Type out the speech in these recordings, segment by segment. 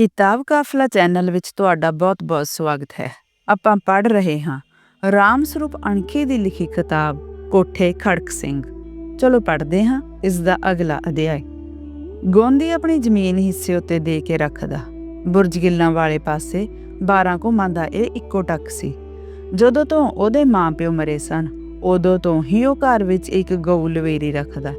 ਕਿਤਾਬ ਕਾਫਲਾ ਚੈਨਲ ਵਿੱਚ ਤੁਹਾਡਾ ਬਹੁਤ-ਬਹੁਤ ਸਵਾਗਤ ਹੈ। ਆਪਾਂ ਪੜ੍ਹ ਰਹੇ ਹਾਂ ਰਾਮ ਸਰੂਪ ਅਣਖੀ ਦੀ ਲਿਖੀ ਕਿਤਾਬ ਕੋਠੇ ਖੜਕ ਸਿੰਘ। ਚਲੋ ਪੜ੍ਹਦੇ ਹਾਂ ਇਸ ਦਾ ਅਗਲਾ ਅਧਿਆਇ। ਗੋਂਦੀ ਆਪਣੀ ਜ਼ਮੀਨ ਹਿੱਸੇ ਉੱਤੇ ਦੇ ਕੇ ਰੱਖਦਾ। ਬੁਰਜ ਗਿੱਲਾਂ ਵਾਲੇ ਪਾਸੇ 12 ਘੁਮਾਂ ਦਾ ਇਹ ਇੱਕੋ ਟੱਕ ਸੀ। ਜਦੋਂ ਤੋਂ ਉਹਦੇ ਮਾਂ-ਪਿਓ ਮਰੇ ਸਨ, ਉਦੋਂ ਤੋਂ ਹੀ ਉਹ ਘਰ ਵਿੱਚ ਇੱਕ ਗਊ ਲਵੇਰੀ ਰੱਖਦਾ।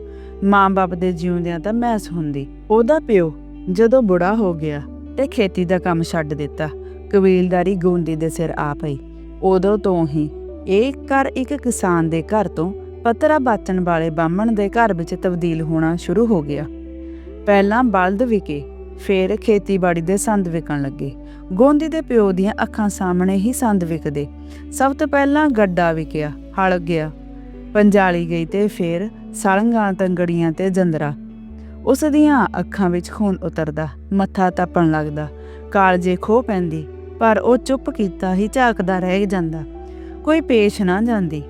ਮਾਂ-ਬਾਪ ਦੇ ਜਿਉਂਦਿਆਂ ਤਾਂ ਮੈਸ ਹੁੰਦੀ। ਉਹਦਾ ਪਿਓ ਜਦੋਂ ਬੁੜਾ ਹੋ ਗਿਆ ਤੇ ਖੇਤੀ ਦਾ ਕੰਮ ਛੱਡ ਦਿੱਤਾ। ਕਬੀਲਦਾਰੀ ਗੋਂਦੀ ਦੇ ਸਿਰ ਆ ਪਈ। ਉਦੋਂ ਤੋਂ ਹੀ ਇਹ ਘਰ ਇੱਕ ਕਿਸਾਨ ਦੇ ਘਰ ਤੋਂ ਪਤਰਾ ਬਾਚਣ ਵਾਲੇ ਬਾਹਮਣ ਦੇ ਘਰ ਵਿੱਚ ਤਬਦੀਲ ਹੋਣਾ ਸ਼ੁਰੂ ਹੋ ਗਿਆ। ਪਹਿਲਾਂ ਬਲਦ ਵਿਕੇ, ਫਿਰ ਖੇਤੀਬਾੜੀ ਦੇ ਸੰਦ ਵਿਕਣ ਲੱਗੇ। ਗੋਂਦੀ ਦੇ ਪਿਓ ਦੀਆਂ ਅੱਖਾਂ ਸਾਹਮਣੇ ਹੀ ਸੰਦ ਵਿਕਦੇ। ਸਭ ਤੋਂ ਪਹਿਲਾਂ ਗੱਡਾ ਵਿਕਿਆ, ਹਲ ਗਿਆ, ਪੰਜਾਲੀ ਗਈ ਤੇ ਫਿਰ ਸਲੰਗਾਂ, ਤੰਗੜੀਆਂ ਤੇ ਜੰਦਰਾ। ਉਸ ਦੀਆਂ ਅੱਖਾਂ ਵਿੱਚ ਖੂਨ ਉਤਰਦਾ, ਮੱਥਾ ਤਪਣ ਲੱਗਦਾ। ਕਾਲਜੇ ਖੋ ਪੈਂਦੀ, ਪਰ ਉਹ ਚੁੱਪ ਕੀਤਾ ਹੀ ਝਾਕਦਾ ਰਹਿ ਜਾਂਦਾ। ਕੋਈ ਪੇਸ਼ ਨਾ ਜਾਂਦੀ,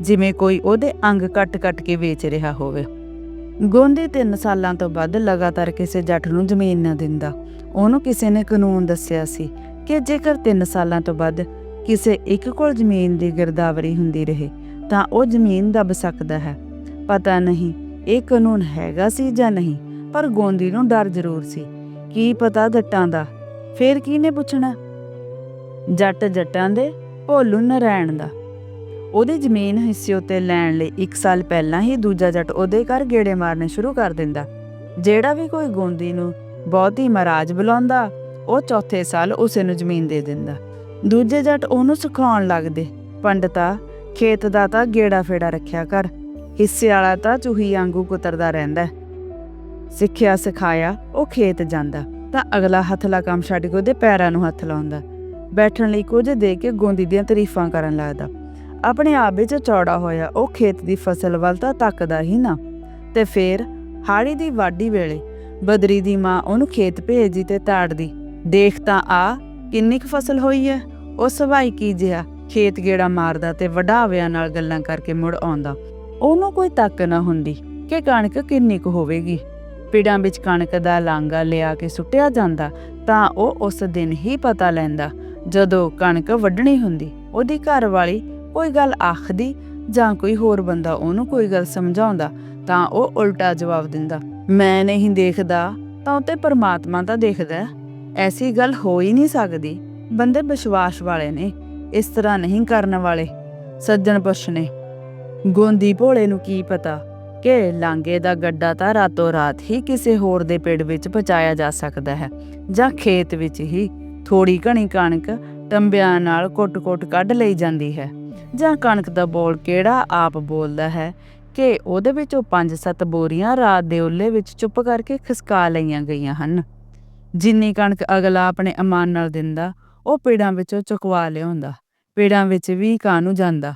ਜਿਵੇਂ ਕੋਈ ਉਹਦੇ ਅੰਗ ਕੱਟ-ਕੱਟ ਕੇ ਵੇਚ ਰਿਹਾ ਹੋਵੇ। ਗੋਂਦੀ 3 ਸਾਲਾਂ ਤੋਂ ਵੱਧ ਲਗਾਤਾਰ ਕਿਸੇ ਜੱਟ ਨੂੰ ਜ਼ਮੀਨ ਨਾ ਦਿੰਦਾ। ਉਹਨੂੰ ਕਿਸੇ ਨੇ ਕਾਨੂੰਨ ਦੱਸਿਆ ਸੀ ਕਿ ਜੇਕਰ 3 ਸਾਲਾਂ ਤੋਂ ਵੱਧ ਕਿਸੇ ਇੱਕ ਕੋਲ ਜ਼ਮੀਨ ਦੀ ਗਿਰਦਾਵਰੀ ਹੁੰਦੀ ਰਹੇ, ਤਾਂ ਉਹ ਜ਼ਮੀਨ ਦੱਬ ਸਕਦਾ ਹੈ। ਪਤਾ ਨਹੀਂ ਇਹ ਕਾਨੂੰਨ ਹੈਗਾ ਸੀ ਜਾਂ ਨਹੀਂ? ਪਰ ਗੋਂਦੀ ਨੂੰ ਡਰ ਜ਼ਰੂਰ ਸੀ। ਕੀ ਪਤਾ ਜੱਟਾਂ ਦਾ? ਫੇਰ ਕਿਹਨੇ ਪੁੱਛਣਾ? ਜੱਟ ਜੱਟਾਂ ਦੇ, ਭੋਲੂ ਨਰੈਣ ਦਾ। ਉਹਦੀ ਜ਼ਮੀਨ ਹਿੱਸੇ ਉੱਤੇ ਲੈਣ ਲਈ 1 ਸਾਲ ਪਹਿਲਾਂ ਹੀ ਦੂਜਾ ਜੱਟ ਉਹਦੇ ਘਰ ਗੇੜੇ ਮਾਰਨੇ ਸ਼ੁਰੂ ਕਰ ਦਿੰਦਾ। ਜਿਹੜਾ ਵੀ ਕੋਈ ਗੋਂਦੀ ਨੂੰ ਬਹੁਤੀ ਮਹਾਰਾਜ ਬੁਲਾਉਂਦਾ, ਉਹ ਚੌਥੇ ਸਾਲ ਉਸੇ ਨੂੰ ਜ਼ਮੀਨ ਦੇ ਦਿੰਦਾ। ਦੂਜੇ ਜੱਟ ਉਹਨੂੰ ਸਿਖਾਉਣ ਲੱਗਦੇ, ਪੰਡਤਾ ਖੇਤ ਦਾ ਤਾਂ ਗੇੜਾ ਫੇੜਾ ਰੱਖਿਆ ਕਰ। ਹਿੱਸੇ ਵਾਲਾ ਤਾਂ ਚੂਹੀ ਵਾਂਗੂ ਕੁਤਰਦਾ ਰਹਿੰਦਾ ਸਿੱਖਿਆ ਸਿਖਾਇਆ, ਉਹ ਖੇਤ ਜਾਂਦਾ, ਤਾਂ ਅਗਲਾ ਹੱਥਲਾ ਕੰਮ ਛੱਡ ਕੇ ਉਹਦੇ ਪੈਰਾਂ ਨੂੰ ਹੱਥ ਲਾਉਂਦਾ। ਬੈਠਣ ਲਈ ਕੁਝ ਦੇ ਕੇ ਗੋਂਦੀ ਦੀਆਂ ਤਾਰੀਫਾਂ ਕਰਨ ਲੱਗਦਾ। ਆਪਣੇ ਆਪ ਵਿੱਚ ਚੌੜਾ ਹੋਇਆ, ਉਹ ਖੇਤ ਦੀ ਫਸਲ ਵੱਲ ਤਾਂ ਤੱਕਦਾ ਹੀ ਨਾ। ਤੇ ਫੇਰ ਹਾੜੀ ਦੀ ਵਾਢੀ ਵੇਲੇ ਬਦਰੀ ਦੀ ਮਾਂ ਉਹਨੂੰ ਖੇਤ ਭੇਜਦੀ ਤੇ ਤਾੜਦੀ, ਦੇਖ ਤਾਂ ਆ, ਕਿੰਨੀ ਕੁ ਫਸਲ ਹੋਈ ਹੈ ਉਹ ਸਵਾਈ ਕੀ ਜਿਹਾ? ਖੇਤ ਗੇੜਾ ਮਾਰਦਾ ਤੇ ਵਡਾਵਿਆਂ ਨਾਲ ਗੱਲਾਂ ਕਰਕੇ ਮੁੜ ਆਉਂਦਾ। ਉਹਨੂੰ ਕੋਈ ਤੱਕ ਨਾ ਹੁੰਦੀ ਕਿ ਕਣਕ ਕਿੰਨੀ ਕੁ ਹੋਵੇਗੀ। ਪਿੜਾਂ ਵਿੱਚ ਕਣਕ ਦਾ ਲਾਂਗਾ ਲਿਆ ਕੇ ਸੁੱਟਿਆ ਜਾਂਦਾ ਤਾਂ ਉਹ ਉਸ ਦਿਨ ਹੀ ਪਤਾ ਲੈਂਦਾ, ਜਦੋਂ ਕਣਕ ਵੱਢਣੀ ਹੁੰਦੀ, ਉਹਦੀ ਘਰ ਵਾਲੀ ਕੋਈ ਗੱਲ ਆਖਦੀ ਜਾਂ ਕੋਈ ਹੋਰ ਬੰਦਾ ਉਹਨੂੰ ਕੋਈ ਗੱਲ ਸਮਝਾਉਂਦਾ ਤਾਂ ਉਹ ਉਲਟਾ ਜਵਾਬ ਦਿੰਦਾ, ਮੈਂ ਨਹੀਂ ਦੇਖਦਾ, ਤਾਂ ਉਤੇ ਪਰਮਾਤਮਾ ਤਾਂ ਦੇਖਦਾ ਐਸੀ ਗੱਲ ਹੋ ਹੀ ਨਹੀਂ ਸਕਦੀ। ਬੰਦੇ ਵਿਸ਼ਵਾਸ ਵਾਲੇ ਨੇ, ਇਸ ਤਰ੍ਹਾਂ ਨਹੀਂ ਕਰਨ ਵਾਲੇ। ਸੱਜਣ ਪੁਰਸ਼ ਨੇ ਗੋਂਦੀ ਭੋਲੇ ਨੂੰ ਕੀ ਪਤਾ? ਕਿ ਲਾਂਗੇ ਦਾ ਗੱਡਾ ਤਾਂ ਰਾਤੋਂ ਰਾਤ ਹੀ ਕਿਸੇ ਹੋਰ ਦੇ ਪੇੜ ਵਿੱਚ ਪਹੁੰਚਾਇਆ ਜਾ ਸਕਦਾ ਹੈ, ਜਾਂ ਖੇਤ ਵਿੱਚ ਹੀ ਥੋੜੀ ਘਣੀ ਕਣਕ ਟੰਬਿਆਂ ਨਾਲ ਕੁੱਟ-ਕੁੱਟ ਕੱਢ ਲਈ ਜਾਂਦੀ ਹੈ। ਜਾਂ ਕਣਕ ਦਾ ਬੋਲ ਕਿਹੜਾ ਆਪ ਬੋਲਦਾ ਹੈ ਕਿ ਉਹਦੇ ਵਿੱਚੋਂ 5-7 ਬੋਰੀਆਂ ਰਾਤ ਦੇ ਉੱਲੇ ਵਿੱਚ ਚੁੱਪ ਕਰਕੇ ਖਿਸਕਾ ਲਈਆਂ ਗਈਆਂ ਹਨ। ਜਿੰਨੀ ਕਣਕ ਅਗਲਾ ਆਪਣੇ ਅਮਾਨ ਨਾਲ ਦਿੰਦਾ, ਉਹ ਪੇੜਾਂ ਵਿੱਚੋਂ ਚੁਕਵਾ ਲਿਆਉਂਦਾ, ਪੇੜਾਂ ਵਿੱਚ ਵੀ ਕਾਨੂੰ ਜਾਂਦਾ?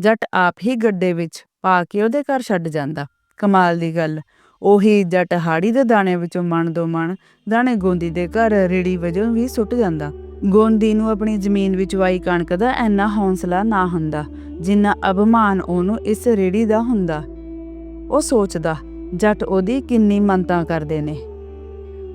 ਜੱਟ ਆਪ ਹੀ ਗੱਡੇ ਵਿੱਚ ਪਾ ਕੇ ਉਹਦੇ ਘਰ ਛੱਡ ਜਾਂਦਾ। ਕਮਾਲ ਦੀ ਗੱਲ। ਉਹੀ ਜੱਟ ਹਾੜੀ ਦੇ ਦਾਣੇ ਵਿੱਚੋਂ ਮਣ ਦੋ ਮਣ ਦਾਣੇ ਗੋਂਦੀ ਦੇ ਘਰ ਰੇੜੀ ਵਜੋਂ ਵੀ ਸੁੱਟ ਜਾਂਦਾ। ਗੋਂਦੀ ਨੂੰ ਆਪਣੀ ਜ਼ਮੀਨ ਵਿੱਚ ਵਾਈ ਕਣਕ ਦਾ ਐਨਾ ਹੌਸਲਾ ਨਾ ਹੁੰਦਾ, ਜਿੰਨਾ ਅਭਿਮਾਨ ਉਹਨੂੰ ਇਸ ਰੇੜੀ ਦਾ ਹੁੰਦਾ। ਉਹ ਸੋਚਦਾ, ਜੱਟ ਉਹਦੀ ਕਿੰਨੀ ਮੰਤਾਂ ਕਰਦੇ ਨੇ।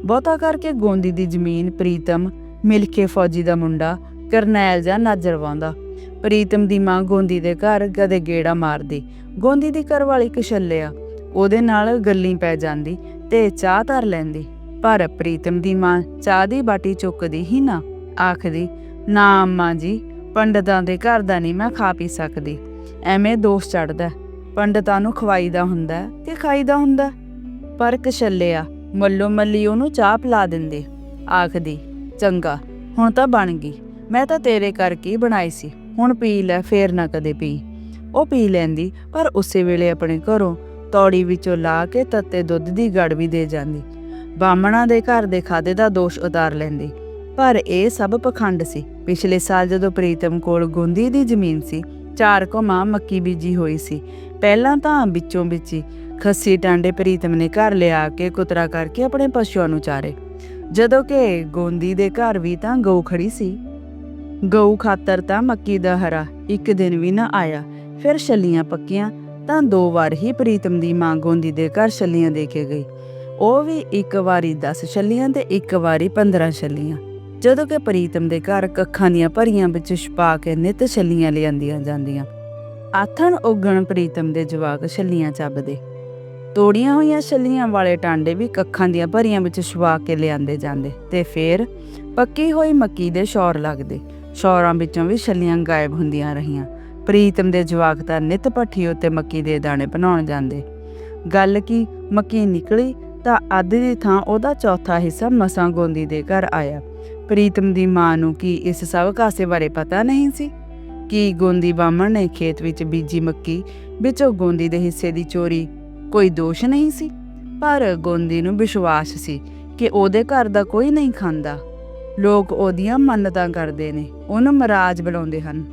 ਬਹੁਤਾ ਕਰਕੇ ਗੋਂਦੀ ਦੀ ਜ਼ਮੀਨ, ਪ੍ਰੀਤਮ ਮਿਲਕੇ ਫੌਜੀ ਦਾ ਮੁੰਡਾ, ਕਰਨੈਲ ਜਾਂ ਨਾਜਰਵਾਉਂਦਾ ਪ੍ਰੀਤਮ ਦੀ ਮਾਂ ਗੋਂਦੀ ਦੇ ਘਰ ਕਦੇ ਗੇੜਾ ਮਾਰਦੀ, ਗੋਂਦੀ ਦੀ ਘਰਵਾਲੀ ਕਸ਼ੱਲਿਆ ਉਹਦੇ ਨਾਲ ਗੱਲੀ ਪੈ ਜਾਂਦੀ ਤੇ ਚਾਹ ਧਰ ਲੈਂਦੀ, ਪਰ ਪ੍ਰੀਤਮ ਦੀ ਮਾਂ ਚਾਹ ਦੀ ਬਾਟੀ ਚੁੱਕਦੀ ਹੀ ਨਾ, ਆਖਦੀ, ਨਾ ਅੰਮਾ ਜੀ, ਪੰਡਤਾਂ ਦੇ ਘਰ ਦਾ ਨਹੀਂ ਮੈਂ ਖਾ ਪੀ ਸਕਦੀ। ਐਵੇਂ ਦੋਸ਼ ਚੜਦਾ ਪੰਡਤਾਂ ਨੂੰ ਖਵਾਈਦਾ ਹੁੰਦਾ ਤੇ ਖਾਈਦਾ ਹੁੰਦਾ? ਪਰ ਕਸ਼ੱਲਿਆ ਮੱਲੋ ਮੱਲੀ ਉਹਨੂੰ ਚਾਹ ਪਿਲਾ ਦਿੰਦੇ, ਆਖਦੀ, ਚੰਗਾ, ਹੁਣ ਤਾਂ ਬਣ ਗਈ, ਮੈਂ ਤਾਂ ਤੇਰੇ ਕਰਕੇ ਬਣਾਈ ਸੀ। ਹੁਣ ਪੀ ਲੈ, ਫੇਰ ਨਾ ਕਦੇ ਪੀ। ਉਹ ਪੀ ਲੈਂਦੀ, ਪਰ ਉਸੇ ਵੇਲੇ ਆਪਣੇ ਘਰੋਂ ਤੌੜੀ ਵਿੱਚੋਂ ਲਾ ਕੇ ਤੱਤੇ ਦੁੱਧ ਦੀ ਗੜ ਵੀ ਦੇ ਜਾਂਦੀ। ਬਾਮਣਾ ਦੇ ਘਰ ਦੇ ਖਾਦੇ ਦਾ ਦੋਸ਼ ਉਤਾਰ ਲੈਂਦੀ। ਪਰ ਇਹ ਸਭ ਪਖੰਡ ਸੀ। ਪਿਛਲੇ ਸਾਲ ਜਦੋਂ ਪ੍ਰੀਤਮ ਕੋਲ ਗੁੰਦੀ ਦੀ ਜ਼ਮੀਨ ਸੀ, ਚਾਰ ਕੋਮਾਂ ਮੱਕੀ ਬੀਜੀ ਹੋਈ ਸੀ। ਪਹਿਲਾਂ ਤਾਂ ਵਿੱਚੋਂ ਵਿੱਚ ਖੱਸੀ ਟਾਂਡੇ ਪ੍ਰੀਤਮ ਨੇ ਘਰ ਲਿਆ ਕੇ ਕੁਤਰਾ ਕਰਕੇ ਆਪਣੇ ਪਸ਼ੂਆਂ ਨੂੰ ਚਾਰੇ। ਜਦੋਂ ਕਿ ਗੋਂਦੀ ਦੇ ਘਰ ਵੀ ਤਾਂ ਗਊ ਖੜੀ ਸੀ। ਗਊ ਖਾਤਰ ਤਾਂ ਮੱਕੀ ਦਾ ਹਰਾ ਇੱਕ ਦਿਨ ਵੀ ਨਾ ਆਇਆ, ਫਿਰ ਛੱਲੀਆਂ ਪੱਕੀਆਂ, ਤਾਂ ਦੋ ਵਾਰ ਹੀ ਪ੍ਰੀਤਮ ਦੀ ਮਾਂ ਗੋਂਦੀ ਦੇ ਘਰ ਛੱਲੀਆਂ ਦੇ ਕੇ ਗਈ। ਉਹ ਵੀ ਇੱਕ ਵਾਰੀ 10 ਛੱਲੀਆਂ ਤੇ ਇੱਕ ਵਾਰੀ 15 ਛੱਲੀਆਂ। ਜਦੋਂ ਕਿ ਪ੍ਰੀਤਮ ਦੇ ਘਰ ਕੱਖਾਂ ਦੀਆਂ ਭਰੀਆਂ ਵਿੱਚ ਛਪਾ ਕੇ ਨਿਤ ਛੱਲੀਆਂ ਲਿਆਂਦੀਆਂ ਜਾਂਦੀਆਂ। ਆਥਣ ਉਗਣ ਪ੍ਰੀਤਮ ਦੇ ਜਵਾਕ ਛੱਲੀਆਂ ਚੱਬਦੇ। ਤੋੜੀਆਂ ਹੋਈਆਂ ਛੱਲੀਆਂ ਵਾਲੇ ਟਾਂਡੇ ਵੀ ਕੱਖਾਂ ਦੀਆਂ ਭਰੀਆਂ ਵਿੱਚ ਛਪਾ ਕੇ ਲਿਆਂਦੇ ਜਾਂਦੇ ਤੇ ਫੇਰ ਪੱਕੀ ਹੋਈ ਮੱਕੀ ਦੇ ਸ਼ੌਰ ਲੱਗਦੇ। ਸ਼ੌਰਾਂ ਵਿੱਚੋਂ ਵੀ ਛੱਲੀਆਂ ਗਾਇਬ ਹੁੰਦੀਆਂ ਰਹੀਆਂ। ਪ੍ਰੀਤਮ ਦੇ ਜਵਾਕ ਤਾਂ ਨਿਤ ਭੱਠੀ ਉੱਤੇ ਮੱਕੀ ਦੇ ਦਾਣੇ ਬਣਾਉਣ ਜਾਂਦੇ। ਗੱਲ ਕੀ, ਮੱਕੀ ਨਿਕਲੀ ਤਾਂ ਅੱਧ ਦੀ ਥਾਂ ਉਹਦਾ ਚੌਥਾ ਹਿੱਸਾ ਮਸਾਂ ਗੋਂਦੀ ਦੇ ਘਰ ਆਇਆ। ਪ੍ਰੀਤਮ ਦੀ ਮਾਂ ਨੂੰ ਕੀ ਇਸ ਸਭ ਕਾਸੇ ਬਾਰੇ ਪਤਾ ਨਹੀਂ ਸੀ? ਕਿ ਗੋਂਦੀ ਬਾਮਣ ਨੇ ਖੇਤ ਵਿੱਚ ਬੀਜੀ ਮੱਕੀ ਵਿੱਚੋਂ ਗੋਂਦੀ ਦੇ ਹਿੱਸੇ ਦੀ ਚੋਰੀ ਕੋਈ ਦੋਸ਼ ਨਹੀਂ ਸੀ? ਪਰ ਗੋਂਦੀ ਨੂੰ ਵਿਸ਼ਵਾਸ ਸੀ ਕਿ ਉਹਦੇ ਘਰ ਦਾ ਕੋਈ ਨਹੀਂ ਖਾਂਦਾ। ਲੋਕ ਉਹਦੀਆਂ ਮੰਨਤਾਂ ਕਰਦੇ ਨੇ, ਉਹਨੂੰ ਮਹਾਰਾਜ ਬੁਲਾਉਂਦੇ ਹਨ।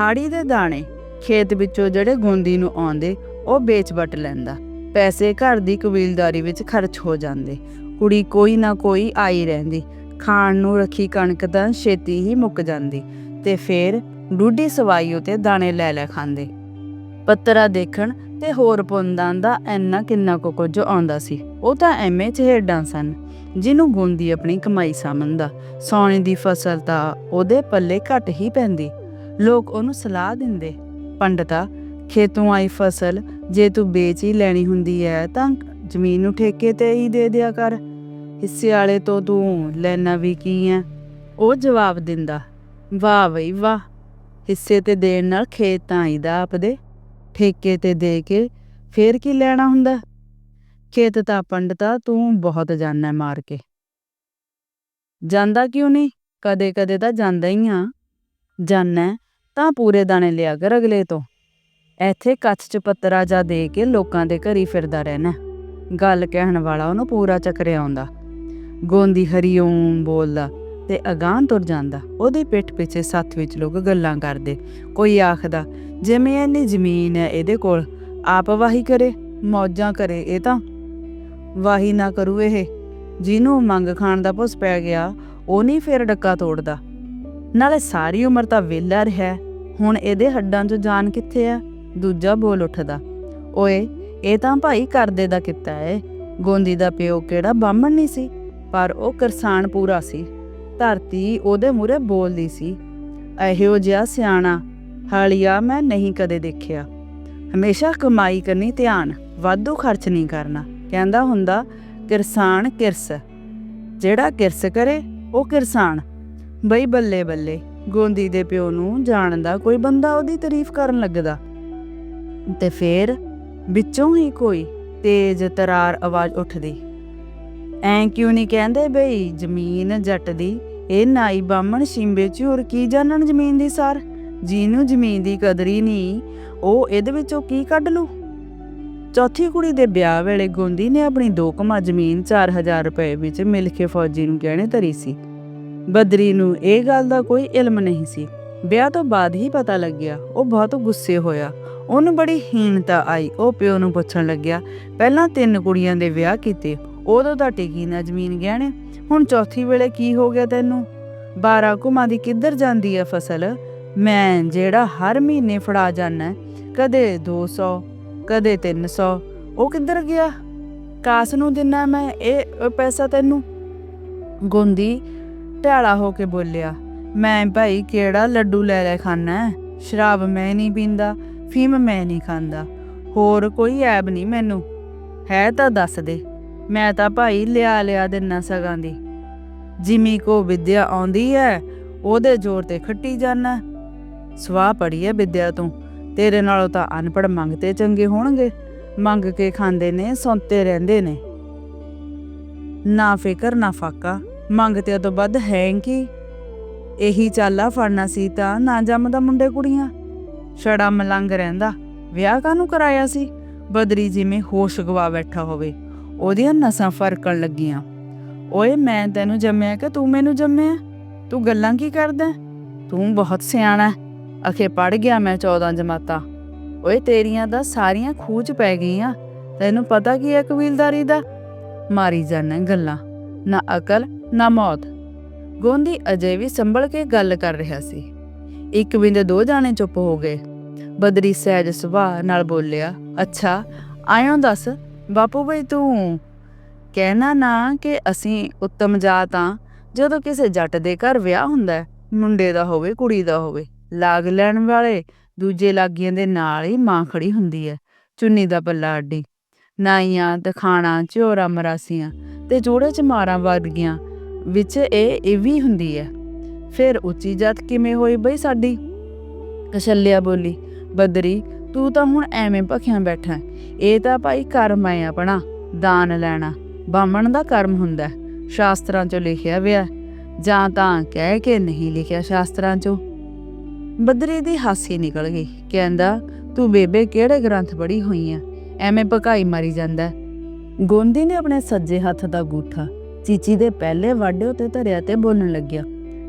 ਹਾੜੀ ਦੇ ਦਾਣੇ ਖੇਤ ਵਿੱਚੋਂ ਜਿਹੜੇ ਗੁੰਦੀ ਨੂੰ ਆਉਂਦੇ, ਉਹ ਵੇਚ ਵਟ ਲੈਂਦਾ। ਪੈਸੇ ਘਰ ਦੀ ਕਬੀਲਦਾਰੀ ਵਿੱਚ ਖਰਚ ਹੋ ਜਾਂਦੇ। ਕੁੜੀ ਕੋਈ ਨਾ ਕੋਈ ਆਈ ਰਹਿੰਦੀ। ਖਾਣ ਨੂੰ ਰੱਖੀ ਕਣਕ ਤਾਂ ਛੇਤੀ ਹੀ ਮੁੱਕ ਜਾਂਦੀ ਤੇ ਫੇਰ ਡੂਢੀ ਸਵਾਈ ਉਤੇ ਦਾਣੇ ਲੈ ਲੈ ਖਾਂਦੇ। ਪੱਤਰਾ ਦੇਖਣ ਤੇ ਹੋਰ ਪੁੰਦਾਂ ਦਾ ਐਨਾ ਕਿੰਨਾ ਕੁ ਕੁਝ ਆਉਂਦਾ ਸੀ। ਉਹ ਤਾਂ ਐਵੇਂ ਚਿਹੜਾਂ ਸਨ। ਜਿਹਨੂੰ ਗੁੰਦੀ ਆਪਣੀ ਕਮਾਈ ਸਮਝਦਾ ਸੌਣੇ ਦੀ ਫਸਲ ਤਾਂ ਉਹਦੇ ਪੱਲੇ ਘੱਟ ਹੀ ਪੈਂਦੀ। ਲੋਕ ਉਹਨੂੰ ਸਲਾਹ ਦਿੰਦੇ, ਪੰਡਤਾ, ਖੇਤੋਂ ਆਈ ਫਸਲ, ਜੇ ਤੂੰ ਵੇਚ ਹੀ ਲੈਣੀ ਹੁੰਦੀ ਐ ਤਾਂ ਜ਼ਮੀਨ ਨੂੰ ਠੇਕੇ ਤੇ ਹੀ ਦੇ ਦਿਆ ਕਰ। ਹਿੱਸੇ ਵਾਲੇ ਤੋਂ ਤੂੰ ਲੈਣਾ ਵੀ ਕੀ ਹੈ ਉਹ ਜਵਾਬ ਦਿੰਦਾ, ਵਾਹ ਬਈ ਵਾਹ, ਹਿੱਸੇ ਤੇ ਦੇਣ ਨਾਲ ਖੇਤ ਤਾਂ ਆਈਦਾ ਆਪਦੇ, ਠੇਕੇ ਤੇ ਦੇ ਕੇ ਫੇਰ ਕੀ ਲੈਣਾ ਹੁੰਦਾ? ਖੇਤ ਤਾਂ ਪੰਡਤਾ ਤੂੰ ਬਹੁਤ ਜਾਣਾ ਮਾਰ ਕੇ। ਜਾਂਦਾ ਕਿਉਂ ਨਹੀਂ? ਕਦੇ ਕਦੇ ਤਾਂ ਜਾਂਦਾ ਹੀ ਆ। ਜਾਣਾ ਤਾਂ ਪੂਰੇ ਦਾਣੇ ਲਿਆ ਕਰ ਅਗਲੇ ਤੋਂ। ਇੱਥੇ ਕੱਚ ਚ ਪੱਤਰਾ ਜਾ ਦੇ ਕੇ ਲੋਕਾਂ ਦੇ ਘਰੀ ਫਿਰਦਾ ਰਹਿਣਾ ਗੱਲ ਕਹਿਣ ਵਾਲਾ ਉਹਨੂੰ ਪੂਰਾ ਚੱਕਰਿਆ ਆਉਂਦਾ। ਗੋਂਦੀ ਹਰੀਓਮ ਬੋਲਦਾ ਤੇ ਅਗਾਂਹ ਤੁਰ ਜਾਂਦਾ। ਉਹਦੀ ਪਿੱਠ ਪਿੱਛੇ ਸੱਥ ਵਿੱਚ ਲੋਕ ਗੱਲਾਂ ਕਰਦੇ। ਕੋਈ ਆਖਦਾ, ਜਿਵੇਂ ਇੰਨੀ ਜ਼ਮੀਨ ਹੈ ਇਹਦੇ ਕੋਲ, ਆਪ ਵਾਹੀ ਕਰੇ, ਮੌਜਾਂ ਕਰੇ, ਇਹ ਤਾਂ ਵਾਹੀ ਨਾ ਕਰੂ ਇਹ। ਜਿਹਨੂੰ ਮੰਗ ਖਾਣ ਦਾ ਭੁੱਸ ਪੈ ਗਿਆ, ਉਹ ਨਹੀਂ ਫੇਰ ਡੱਕਾ ਤੋੜਦਾ। ਨਾਲੇ ਸਾਰੀ ਉਮਰ ਤਾਂ ਵਿਹਲਾ ਰਿਹਾ ਹੁਣ ਇਹਦੇ ਹੱਡਾਂ 'ਚ ਜਾਨ ਕਿੱਥੇ ਆ? ਦੂਜਾ ਬੋਲ ਉੱਠਦਾ। ਓਏ, ਇਹ ਤਾਂ ਭਾਈ ਕਰਦੇ ਦਾ ਕੀਤਾ ਏ। ਗੋਂਦੀ ਦਾ ਪਿਓ ਕਿਹੜਾ ਬਾਹਮਣ ਨਹੀਂ ਸੀ? ਪਰ ਉਹ ਕਿਰਸਾਨ ਪੂਰਾ ਸੀ। ਧਰਤੀ ਉਹਦੇ ਮੂਰੇ ਬੋਲਦੀ ਸੀ, ਇਹੋ ਜਿਹਾ ਸਿਆਣਾ, ਹਾਲੀਆ ਮੈਂ ਨਹੀਂ ਕਦੇ ਦੇਖਿਆ। ਹਮੇਸ਼ਾ ਕਮਾਈ ਕਰਨੀ ਧਿਆਨ, ਵਾਧੂ ਖਰਚ ਨਹੀਂ ਕਰਨਾ। ਕਹਿੰਦਾ ਹੁੰਦਾ, ਕਿਰਸਾਨ ਕਿਰਸ। ਜਿਹੜਾ ਕਿਰਸ ਕਰੇ, ਉਹ ਕਿਰਸਾਨ। ਬਈ ਬੱਲੇ ਬੱਲੇ, ਗੋਂਦੀ ਦੇ ਪਿਓ ਨੂੰ ਜਾਣਦਾ ਕੋਈ ਬੰਦਾ ਉਹਦੀ ਤਾਰੀਫ ਕਰਨ ਲੱਗਦਾ। ਤੇ ਫੇਰ ਵਿੱਚੋਂ ਹੀ ਕੋਈ ਤੇਜ਼ ਤਰਾਰ ਆਵਾਜ਼ ਉੱਠਦੀ। ਐਂ ਕਿਉਂ ਨਹੀਂ ਕਹਿੰਦੇ ਬਈ, ਜ਼ਮੀਨ ਜੱਟ ਦੀ, ਇਹ ਨਾਈ ਬਾਹਮਣ ਸ਼ਿੰਬੇ ਝੂਰ ਕੀ ਜਾਣਨ ਜ਼ਮੀਨ ਦੀ ਸਾਰ? ਜਿਹਨੂੰ ਜ਼ਮੀਨ ਦੀ ਕਦਰ ਹੀ ਨਹੀਂ, ਉਹ ਇਹਦੇ ਵਿੱਚੋਂ ਕੀ ਕੱਢ ਲੂ? ਚੌਥੀ ਕੁੜੀ ਦੇ ਵਿਆਹ ਵੇਲੇ ਗੋਂਦੀ ਨੇ ਆਪਣੀ ਦੋ ਕਮਾ ਜ਼ਮੀਨ 4000 ਰੁਪਏ ਵਿੱਚ ਮਿਲ ਕੇ ਫੌਜੀ ਨੂੰ ਗਹਿਣੇ ਧਰੀ ਸੀ। ਬਦਰੀ ਨੂੰ ਇਹ ਗੱਲ ਦਾ ਕੋਈ ਇਲਮ ਨਹੀਂ ਸੀ। ਵਿਆਹ ਤੋਂ ਬਾਅਦ ਹੀ ਪਤਾ ਲੱਗਿਆ, ਉਹ ਬਹੁਤ ਗੁੱਸੇ ਹੋਇਆ। ਉਹਨੂੰ ਬੜੀ ਹੀਣਤਾ ਆਈ। ਉਹ ਪਿਓ ਨੂੰ ਪੁੱਛਣ ਲੱਗਿਆ, ਪਹਿਲਾਂ ਤਿੰਨ ਕੁੜੀਆਂ ਦੇ ਵਿਆਹ ਕੀਤੇ, ਉਦੋਂ ਤਾਂ ਟਿਕੀ ਨਾ ਜ਼ਮੀਨ ਗਹਿਣੇ? ਹੁਣ ਚੌਥੀ ਵੇਲੇ ਕੀ ਹੋ ਗਿਆ ਤੈਨੂੰ? 12 ਕੁਮਾਂ ਦੀ ਕਿੱਧਰ ਜਾਂਦੀ ਹੈ ਫਸਲ? ਮੈਂ ਜਿਹੜਾ ਹਰ ਮਹੀਨੇ ਫੜਾ ਜਾਣਾ ਕਦੇ 200 ਕਦੇ 300 ਉਹ ਕਿੱਧਰ ਗਿਆ? ਕਾਸ ਨੂੰ ਦਿੰਨਾ ਮੈਂ ਇਹ ਪੈਸਾ ਤੈਨੂੰ? ਗੁੰਦੀ ਢਾਲਾ ਹੋ ਕੇ ਬੋਲਿਆ, ਮੈਂ ਭਾਈ ਕਿਹੜਾ ਲੱਡੂ ਲੈ ਲੈ ਖਾਣਾ ਸ਼ਰਾਬ ਮੈਂ ਨਹੀਂ ਪੀਂਦਾ, ਫੀਮ ਮੈਂ ਨਹੀਂ ਖਾਂਦਾ। ਹੋਰ ਕੋਈ ਐਬ ਨਹੀਂ ਮੈਨੂੰ। ਹੈ ਤਾਂ ਦੱਸ ਦੇ, ਮੈਂ ਤਾਂ ਭਾਈ ਲਿਆ ਲਿਆ ਦਿਨਾ ਸਗਾਂ ਦੀ। ਜਿਮੀ ਕੋ ਵਿਦਿਆ ਆਉਂਦੀ ਹੈ, ਉਹਦੇ ਜ਼ੋਰ ਤੇ ਖੱਟੀ ਜਾਣਾ ਸਵਾਹ ਪੜੀ ਹੈ ਵਿਦਿਆ ਤੋਂ। ਤੇਰੇ ਨਾਲੋਂ ਤਾਂ ਅਨਪੜ ਮੰਗਤੇ ਚੰਗੇ ਹੋਣਗੇ। ਮੰਗ ਕੇ ਖਾਂਦੇ ਨੇ, ਸੌਂਤੇ ਰਹਿੰਦੇ ਨੇ। ਨਾ ਫਿਕਰ, ਨਾ ਫਾਕਾ। ਮੰਗਤੇ ਤੋਂ ਵੱਧ ਹੈ ਕੀ? ਇਹੀ ਚਾਲਾ ਫੜਨਾ ਸੀ ਤਾਂ ਨਾ ਜੰਮਦਾ ਮੁੰਡੇ ਕੁੜੀਆਂ। ਛੜਾ ਮਲੰਗ ਰਹਿੰਦਾ। ਵਿਆਹ ਕਾਹਨੂੰ ਕਰਾਇਆ ਸੀ? ਬਦਰੀ ਜਿਵੇਂ ਹੋਸ਼ ਗਵਾ ਬੈਠਾ ਹੋਵੇ। ਉਹਦੀਆਂ ਨਸਾਂ ਫਰਕਣ ਲੱਗੀਆਂ। ਓਏ, ਮੈਂ ਤੈਨੂੰ ਜੰਮਿਆ ਕਿ ਤੂੰ ਮੈਨੂੰ ਜੰਮਿਆ? ਤੂੰ ਗੱਲਾਂ ਕੀ ਕਰਦਾ? ਤੂੰ ਬਹੁਤ ਸਿਆਣਾ। ਅਖੇ ਪੜ ਗਿਆ ਮੈਂ 14 ਜਮਾਤਾਂ। ਓਏ ਤੇਰੀਆਂ ਦਾ ਸਾਰੀਆਂ ਖੂਚ ਪੈ ਗਈਆਂ। ਤੈਨੂੰ ਪਤਾ ਕੀ ਹੈ ਕਬੀਲਦਾਰੀ ਦਾ? ਮਾਰੀ ਜਾਣਾ ਗੱਲਾਂ। ਨਾ ਅਕਲ, ਨਾ ਮੌਤ। ਗੋਂਦੀ ਅਜੇ ਵੀ ਸੰਭਲ ਕੇ ਗੱਲ ਕਰ ਰਿਹਾ ਸੀ। ਇੱਕ ਬਿੰਦ ਦੋ ਜਾਣੇ ਚੁੱਪ ਹੋ ਗਏ। ਬਦਰੀ ਸਹਿਜ ਸੁਭਾਅ ਨਾਲ ਬੋਲਿਆ, ਅੱਛਾ, ਆਇਓ ਦੱਸ, ਬਾਪੂ ਬਈ ਤੂੰ? ਕਹਿਣਾ ਨਾ ਕਿ ਅਸੀਂ ਉੱਤਮ ਜਾਤ ਆ। ਜਦੋਂ ਕਿਸੇ ਜੱਟ ਦੇ ਘਰ ਵਿਆਹ ਹੁੰਦਾ ਮੁੰਡੇ ਦਾ ਹੋਵੇ, ਕੁੜੀ ਦਾ ਹੋਵੇ ਲਾਗ ਲੈਣ ਵਾਲੇ ਦੂਜੇ ਲਾਗੀਆਂ ਦੇ ਨਾਲ ਹੀ ਮਾਂ ਖੜੀ ਹੁੰਦੀ ਹੈ ਚੁੰਨੀ ਦਾ ਪੱਲਾ ਅੱਡੀ। ਨਾਈਆਂ, ਤਖਾਣਾ, ਝੋਰਾ, ਮਰਾਸੀਆਂ ਤੇ ਜੋੜੇ ਚ ਮਾਰਾਂ ਵਰਗੀਆਂ ਵਿੱਚ ਇਹ ਇਹ ਵੀ ਹੁੰਦੀ ਹੈ ਫਿਰ ਉੱਚੀ ਜਾਤ ਕਿਵੇਂ ਹੋਈ ਬਈ ਸਾਡੀ? ਕਸ਼ਲਿਆ ਬੋਲੀ, ਬਦਰੀ, ਤੂੰ ਤਾਂ ਹੁਣ ਐਵੇਂ ਭਖਿਆ ਬੈਠਾ ਇਹ ਤਾਂ ਭਾਈ ਕਰਮ ਹੈ ਆਪਣਾ, ਦਾਨ ਲੈਣਾ, ਬਾਹਮਣ ਦਾ ਕਰਮ ਹੁੰਦਾ ਸ਼ਾਸਤਰਾਂ 'ਚ ਲਿਖਿਆ ਹੋਇਆ ਜਾਂ ਤਾਂ ਕਹਿ ਕੇ ਨਹੀਂ ਲਿਖਿਆ ਸ਼ਾਸਤਰਾਂ 'ਚੋਂ। ਬਦਰੀ ਦੀ ਹਾਸੀ ਨਿਕਲ ਗਈ ਕਹਿੰਦਾ ਤੂੰ ਬੇਬੇ ਕਿਹੜੇ ਗ੍ਰੰਥ ਪੜ੍ਹੀ ਹੋਈ ਆ ਐਵੇਂ ਭਕਾਈ ਮਾਰੀ ਜਾਂਦਾ ਹੈ। ਗੋਂਦੀ ਨੇ ਆਪਣੇ ਸੱਜੇ ਹੱਥ ਦਾ ਗੂਠਾ ਚੀਚੀ ਦੇ ਪਹਿਲੇ ਵਾਢੇ ਉੱਤੇ ਧਰਿਆ ਤੇ ਬੋਲਣ ਲੱਗਿਆ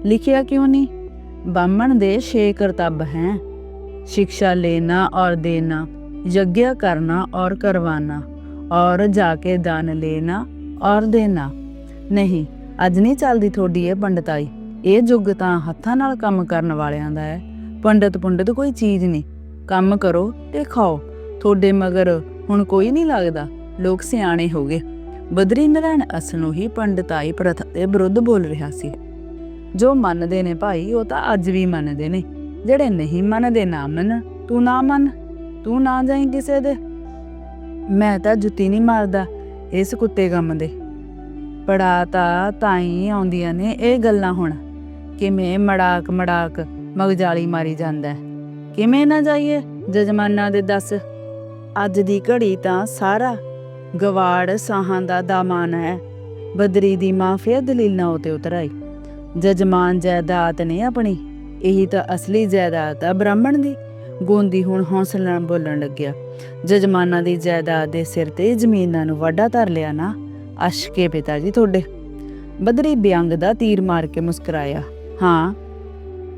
ਲਿਖਿਆ ਕਿਉਂ ਨਹੀਂ ਬਾਹਮਣ ਦੇ ਛੇ ਕਰਤੱਵ हैं शिक्षा लेना और देना यज्ञ करना और करवाना और जाके दान लेना और ਦੇਣਾ ਨਹੀਂ ਅੱਜ ਨਹੀਂ ਚੱਲਦੀ ਤੁਹਾਡੀ ਇਹ ਪੰਡਤਾਈ ਇਹ ਯੁੱਗ ਤਾਂ ਹੱਥਾਂ ਨਾਲ ਕੰਮ ਕਰਨ ਵਾਲਿਆਂ ਦਾ ਹੈ ਪੰਡਤ ਪੁੰਡਤ ਕੋਈ ਚੀਜ਼ ਨਹੀਂ। ਕੰਮ ਕਰੋ ਤੇ ਖਾਓ। ਤੁਹਾਡੇ ਮਗਰ ਹੁਣ ਕੋਈ ਨਹੀਂ ਲੱਗਦਾ। ਲੋਕ ਸਿਆਣੇ ਹੋ ਗਏ। ਬਦਰੀ ਨਾਰਾਇਣ ਅਸਲੋਂ ਹੀ ਪੰਡਤਾਈ ਪ੍ਰਥਾ ਦੇ ਵਿਰੁੱਧ ਬੋਲ ਰਿਹਾ ਸੀ। ਜੋ ਮੰਨਦੇ ਨੇ ਭਾਈ, ਉਹ ਤਾਂ ਅੱਜ ਵੀ ਮੰਨਦੇ ਨੇ। ਜਿਹੜੇ ਨਹੀਂ ਮੰਨਦੇ ਨਾ ਮੰਨ, ਤੂੰ ਨਾ ਮੰਨ, ਤੂੰ ਨਾ ਜਾਈਂ ਕਿਸੇ ਦੇ। ਮੈਂ ਤਾਂ ਜੁੱਤੀ ਨਹੀਂ ਮਾਰਦਾ ਇਸ ਕੁੱਤੇ ਕੰਮ ਦੇ। ਪੜਾ ਤਾਂ ਤਾਈ ਆਉਂਦੀਆਂ ਨੇ ਇਹ ਗੱਲਾਂ ਹੁਣ। ਕਿਵੇਂ ਮੜਾਕ ਮੜਾਕ ਮਗਜਾਲੀ ਮਾਰੀ ਜਾਂਦਾ ਹੈ। ਕਿਵੇਂ ਨਾ ਜਾਈਏ, ਜਜਮਾਨਾਂ ਦੇ ਦੱਸ। ਅੱਜ ਦੀ ਘੜੀ ਤਾਂ ਸਾਰਾ ਗਵਾੜ ਸਾਹਾਂ ਦਾ ਦਾਮਾਨ ਹੈ। ਬਦਰੀ ਦੀ ਮਾਂ ਫੇਰ ਦਲੀਲ ਉਤੇ ਉਤਰ ਜਜਮਾਨ ਜਾਇਦਾਦ ਨੇ ਆਪਣੀ, ਇਹੀ ਤਾਂ ਅਸਲੀ ਜਾਇਦਾਦ ਆ ਬ੍ਰਾਹਮਣ ਦੀ, ਗੋਂਦੀ ਹੁਣ ਹੌਸਲਾ ਬੋਲਣ ਲੱਗਿਆ। ਜਜਮਾਨਾਂ ਦੀ ਜਾਇਦਾਦ ਦੇ ਸਿਰ ਤੇ ਜ਼ਮੀਨਾਂ ਨੂੰ ਵਾਢਾ ਧਰ ਲਿਆ ਨਾ, ਅਸ਼ਕੇ ਪਿਤਾ ਜੀ ਤੁਹਾਡੇ। ਬਦਰੀ ਬਿਆੰਗ ਦਾ ਤੀਰ ਮਾਰ ਕੇ ਮੁਸਕਰਾਇਆ। ਹਾਂ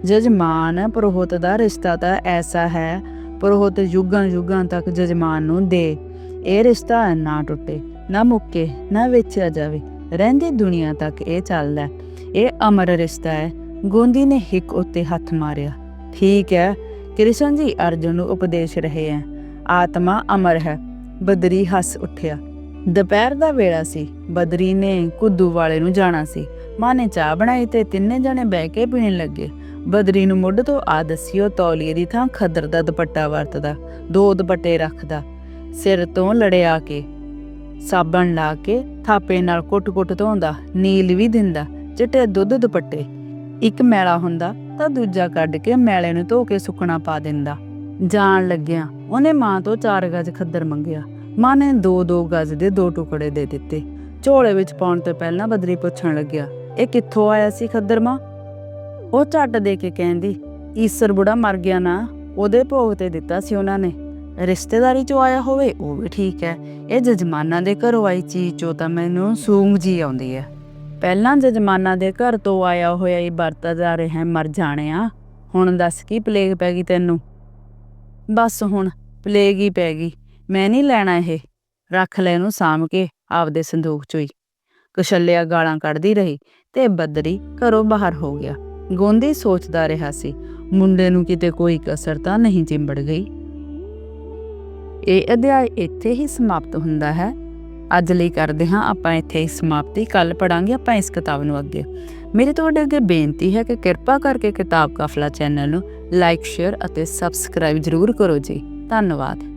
ਜਜਮਾਨ ਪ੍ਰੋਹਤ ਦਾ ਰਿਸ਼ਤਾ ਤਾਂ ਐਸਾ ਹੈ, ਪ੍ਰੋਹਤ ਯੁੱਗਾਂ ਯੁੱਗਾਂ ਤੱਕ ਜਜਮਾਨ ਨੂੰ ਦੇ। ਇਹ ਰਿਸ਼ਤਾ ਨਾ ਟੁੱਟੇ, ਨਾ ਮੁੱਕੇ, ਨਾ ਵੇਚਿਆ ਜਾਵੇ। ਰਹਿੰਦੀ ਦੁਨੀਆ ਤੱਕ ਇਹ ਚੱਲਦਾ ਹੈ। ਇਹ ਅਮਰ ਰਿਸ਼ਤਾ ਹੈ। ਗੋਂਦੀ ਨੇ ਹਿੱਕ ਉੱਤੇ ਹੱਥ ਮਾਰਿਆ। ਠੀਕ ਹੈ, ਕ੍ਰਿਸ਼ਨ ਜੀ ਅਰਜੁਨ ਨੂੰ ਉਪਦੇਸ਼ ਰਹੇ ਹੈ। ਆਤਮਾ ਅਮਰ ਹੈ। ਬਦਰੀ ਹੱਸ ਉੱਠਿਆ। ਦੁਪਹਿਰ ਦਾ ਵੇਲਾ ਸੀ। ਬਦਰੀ ਨੇ ਕੁੱਦੂ ਵਾਲੇ ਨੂੰ ਜਾਣਾ ਸੀ। ਮਾਂ ਨੇ ਚਾਹ ਬਣਾਈ ਤੇ ਤਿੰਨੇ ਜਣੇ ਬਹਿ ਕੇ ਪੀਣ ਲੱਗੇ। ਬਦਰੀ ਨੂੰ ਮੁੱਢ ਤੋਂ ਆ ਦਸਿਓ, ਤੌਲੀਏ ਦੀ ਥਾਂ ਖੱਦਰ ਦਾ ਦੁਪੱਟਾ ਵਰਤਦਾ, ਦੋ ਦੁਪੱਟੇ ਰੱਖਦਾ, ਸਿਰ ਤੋਂ ਲੜਿਆ ਕੇ, ਸਾਬਣ ਲਾ ਕੇ ਥਾਪੇ ਨਾਲ ਕੁੱਟ-ਕੁੱਟ ਧੋਂਦਾ, ਨੀਲ ਵੀ ਦਿੰਦਾ, ਚਿੱਟੇ ਦੁੱਧ ਦੁਪੱਟੇ। ਇੱਕ ਮੈਲਾ ਹੁੰਦਾ ਤਾਂ ਦੂਜਾ ਕੱਢ ਕੇ ਮੈਲੇ ਨੂੰ ਧੋ ਕੇ ਸੁੱਕਣਾ ਪਾ ਦਿੰਦਾ। ਜਾਣ ਲੱਗਿਆ ਉਹਨੇ ਮਾਂ ਤੋਂ 4 ਗਜ਼ ਖੱਦਰ ਮੰਗਿਆ। ਮਾਂ ਨੇ 2-2 ਗਜ਼ ਦੇ ਦੋ ਟੁਕੜੇ ਦੇ ਦਿੱਤੇ। ਝੋਲੇ ਵਿੱਚ ਪਾਉਣ ਤੋਂ ਪਹਿਲਾਂ ਬਦਰੀ ਪੁੱਛਣ ਲੱਗਿਆ, ਇਹ ਕਿੱਥੋਂ ਆਇਆ ਸੀ ਖੱਦਰ ਮਾਂ? ਉਹ ਝੱਟ ਦੇ ਕੇ ਕਹਿੰਦੀ, ਈਸਰ ਬੁੜਾ ਮਰ ਗਿਆ ਨਾ, ਉਹਦੇ ਭੋਗ ਤੇ ਦਿੱਤਾ ਸੀ ਉਹਨਾਂ ਨੇ। ਰਿਸ਼ਤੇਦਾਰੀ ਚੋਂ ਆਇਆ ਹੋਵੇ, ਉਹ ਵੀ ਠੀਕ ਹੈ। ਇਹ ਜਜਮਾਨਾਂ ਦੇ ਘਰੋਂ ਆਈ ਚੀਜ਼ ਚੋਂ ਤਾਂ ਮੈਨੂੰ ਸੂੰਗ ਜੀ ਆਉਂਦੀ ਹੈ। ਪਹਿਲਾਂ ਜਜਮਾਨਾਂ ਦੇ ਘਰ ਤੋਂ ਆਇਆ ਹੋਇਆ ਹੀ ਵਰਤਦਾ ਰਿਹਾ, ਮਰ ਜਾਣਿਆ। ਹੁਣ ਦੱਸ ਕੀ ਪਲੇਗ ਪੈ ਗਈ ਤੈਨੂੰ? ਬਸ ਹੁਣ ਪਲੇਗ ਹੀ ਪੈ ਗਈ। ਮੈਂ ਨਹੀਂ ਲੈਣਾ ਇਹ। ਰੱਖ ਲੈ ਇਹਨੂੰ ਸਾਂਭ ਕੇ ਆਪਦੇ ਸੰਦੂਕ ਚੋਂ ਹੀ। ਕੁਸ਼ਲਿਆ ਗਾਲਾਂ ਕੱਢਦੀ ਰਹੀ ਤੇ ਬੱਦਰੀ ਘਰੋਂ ਬਾਹਰ ਹੋ ਗਿਆ। ਗੋਂਦੀ ਸੋਚਦਾ ਰਿਹਾ ਸੀ, ਮੁੰਡੇ ਨੂੰ ਕਿਤੇ ਕੋਈ ਕਸਰ ਤਾਂ ਨਹੀਂ ਚਿੰਬੜ ਗਈ। ਇਹ ਅਧਿਆਇ ਇੱਥੇ ਹੀ ਸਮਾਪਤ ਹੁੰਦਾ ਹੈ। ਅੱਜ ਲਈ ਕਰਦੇ ਹਾਂ ਆਪਾਂ ਇੱਥੇ ਹੀ ਸਮਾਪਤੀ ਕੱਲ ਪੜਾਂਗੇ ਆਪਾਂ ਇਸ ਕਿਤਾਬ ਨੂੰ ਅੱਗੇ। ਮੇਰੀ ਤੁਹਾਡੇ ਅੱਗੇ ਬੇਨਤੀ ਹੈ ਕਿ ਕਿਰਪਾ ਕਰਕੇ ਕਿਤਾਬ ਕਾਫਲਾ ਚੈਨਲ ਨੂੰ ਲਾਈਕ, ਸ਼ੇਅਰ ਅਤੇ ਸਬਸਕ੍ਰਾਈਬ ਜ਼ਰੂਰ ਕਰੋ ਜੀ। ਧੰਨਵਾਦ।